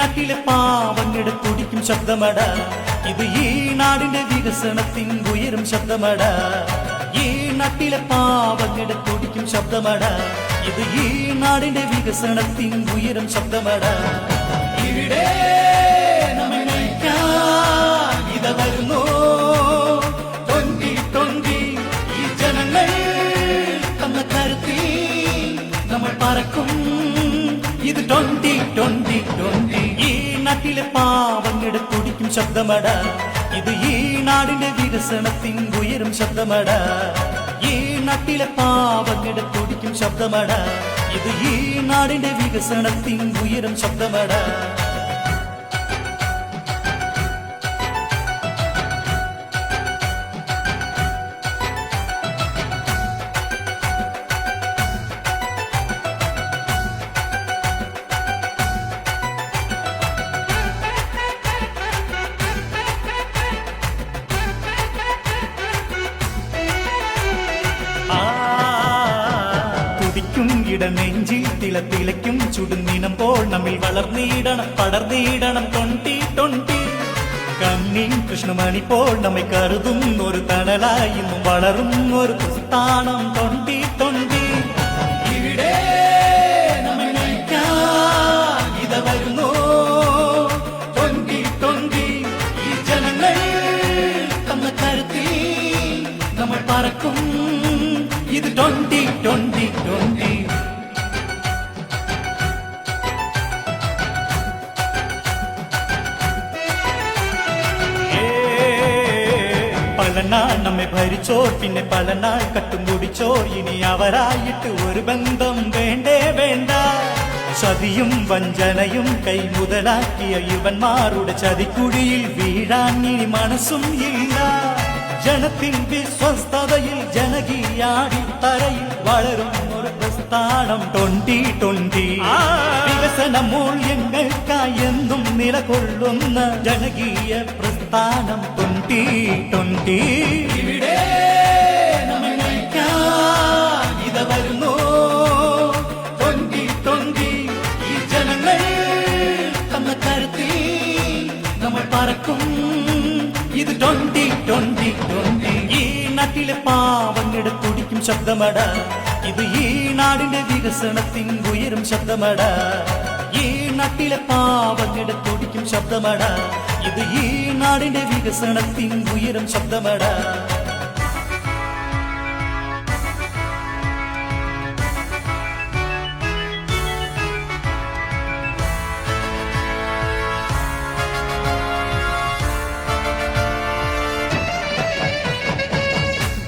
നാട്ടിലെ പാവങ്ങളുടെ തുടിക്കും ശബ്ദമട. ഇത് ഈ നാടിന്റെ വികസനത്തിൻ ഉയരും ശബ്ദമട. ഈ നാട്ടിലെ പാവങ്ങളുടെ തുടിക്കും ശബ്ദമട. ഇത് ഈ നാടിന്റെ വികസനത്തിൻ ഉയരും ശബ്ദമട. ഇവിടെ തുടിക്കും ശബ്ദമട. ഇത് ഈ നാടിന്റെ വികസനത്തിൻ ഉയരും ശബ്ദമട. ഈ നാട്ടിലെ പാവങ്ങളുടെ തുടിക്കും ശബ്ദമട. ഇത് ഈ നാടിന്റെ വികസനത്തിൻ ഉയരും ശബ്ദമട. തുടിക്കും ഇടനെഞ്ചിൽ തിളത്തിലയ്ക്കും ചുടുന്നിനം പോൾ നമ്മിൽ വളർന്നിടണം പടർന്നിടണം. തൊണ്ടി തൊണ്ടി. കണ്ണിൻ കൃഷ്ണമണി പോൾ നമ്മെ കരുതും. ഒരു തണലായി വളരും. ഒരു പ്രസ്ഥാനം. തൊണ്ടി തൊണ്ടി. ഇവിടെ ഈ പറക്കും. ഇത് ട്വന്റി ട്വന്റി ട്വന്റി പല നാൾ നമ്മെ ഭരിച്ചോർ പിന്നെ പല നാൾ കട്ടും കുടിച്ചോർ ഇനി അവരായിട്ട് ഒരു ബന്ധം വേണ്ടേ വേണ്ട. ചതിയും വഞ്ചനയും കൈമുതലാക്കിയ യുവന്മാരുടെ ചതിക്കുഴിയിൽ വീഴാൻ ഇനി മനസ്സും ഇല്ല. ജനത്തിൻ വിശ്വസ്തതയിൽ ജനകീയാടി തരയിൽ വളരും ഒരു പ്രസ്ഥാനം ട്വന്റി ട്വന്റി. വികസന മൂല്യങ്ങൾക്കായി എന്നും നിലകൊള്ളുന്ന ജനകീയ പ്രസ്ഥാനം ട്വന്റി തൊണ്ടി ഇവിടെ നമ്മെ നയിക്കാൻ ഇത വരുന്നു. കരുത്തിൽ നമ്മൾ തുടിക്കും ശബ്ദമട. ഇത് ഈ നാടിന്റെ വികസനത്തിൻ ഉയരും ശബ്ദമട. ഈ തുടിക്കും ശബ്ദമട. ഇത് ഈ നാടിന്റെ വികസനത്തിൻ ഉയരം ശബ്ദമട.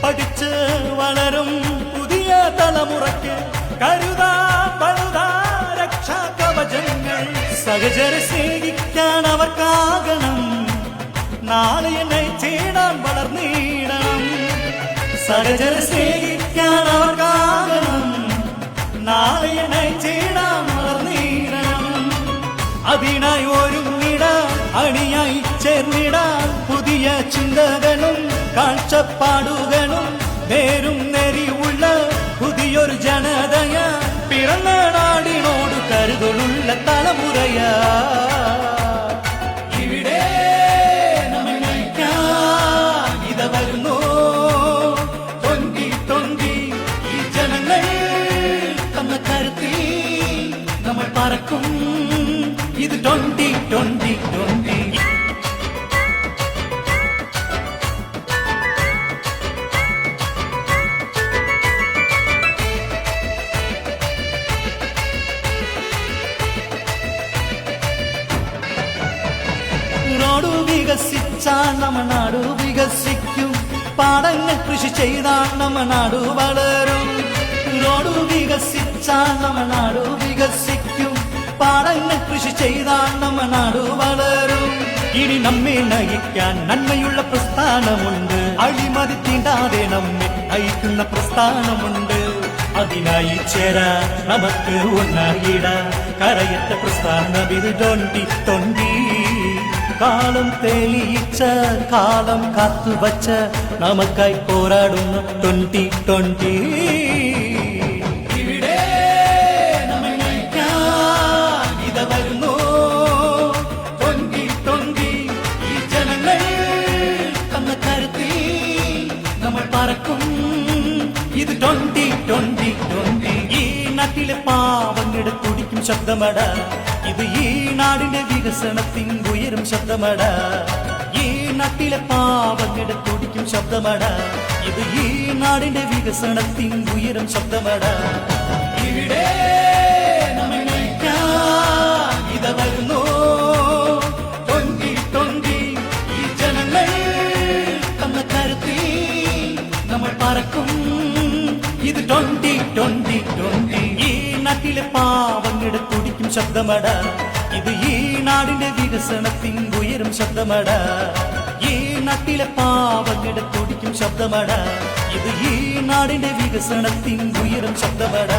പഠിച്ച് വളരും പുതിയ തലമുറയ്ക്ക് കരുതാ കവചങ്ങൾ സഹചര സ്നേഹിക്കാൻ അവർക്കാകണം. നാളെ എന്നെ ചേടാൻ വളർന്നിടണം സഹചര സ്നേഹിക്കാൻ അവർക്കാകണം. നാളെ എന്നെ ചേടാൻ വളർന്നിടണം അതിനായി ഒരുങ്ങിട അണിയായി ചേർന്നിടാൻ പുതിയ ചിന്തകളും കാഴ്ചപ്പാടുകളും നമ്മൾ പറക്കും ഇത് ട്വന്റി ട്വന്റി ട്വന്റി റോഡ് വികസിച്ചാൽ നമ്മ നാട് വികസിക്കും പാടങ്ങൾ കൃഷി ചെയ്താൽ നമ്മ നാട് വളരും റോഡ് വികസിച്ചാൽ നമ്മ നാട് വികസിക്കും പാടങ്ങൾ കൃഷി ചെയ്താൽ നമ്മ നാട് വളരും. ഇനി നമ്മെ നയിക്കാൻ നന്മയുള്ള പ്രസ്ഥാനമുണ്ട്. അഴിമതി തീണ്ടാതെ നമ്മെ നയിക്കുന്ന പ്രസ്ഥാനമുണ്ട്. അതിനായി ചേരാ നമുക്ക് ഒന്നായിട കരയറ്റ പ്രസ്ഥാന ഇത് തൊണ്ടി കാലം തെളിയിച്ച കാലം കാത്തുവച്ച നമുക്കായി പോരാടുന്ന twenty twenty twenty twenty twenty ഈ നാട്ടിലെ പാവങ്ങളുടെ തുടിക്കും ശബ്ദമട. ഇത് ഈ നാടിന്റെ വികസനത്തിൻ ഉയരും ശബ്ദമട. ഈ നാട്ടിലെ പാവങ്ങളുടെ തുടിക്കും ശബ്ദമട. ഇത് ഈ നാടിന്റെ വികസനത്തിൻ ഉയരും ശബ്ദമട. ഇവിടെ നമ്മൾ ഇതാ വരുന്നു നാട്ടിലെ പാവങ്ങളുടെ തുടിക്കും ശബ്ദമട ഇത് ഈ നാടിന്റെ വികസനത്തിൻ ഉയരും ശബ്ദമട ഈ നാട്ടിലെ പാവങ്ങളുടെ തുടിക്കും ശബ്ദമട ഇത് ഈ നാടിന്റെ വികസനത്തിൻ ഉയരും ശബ്ദമട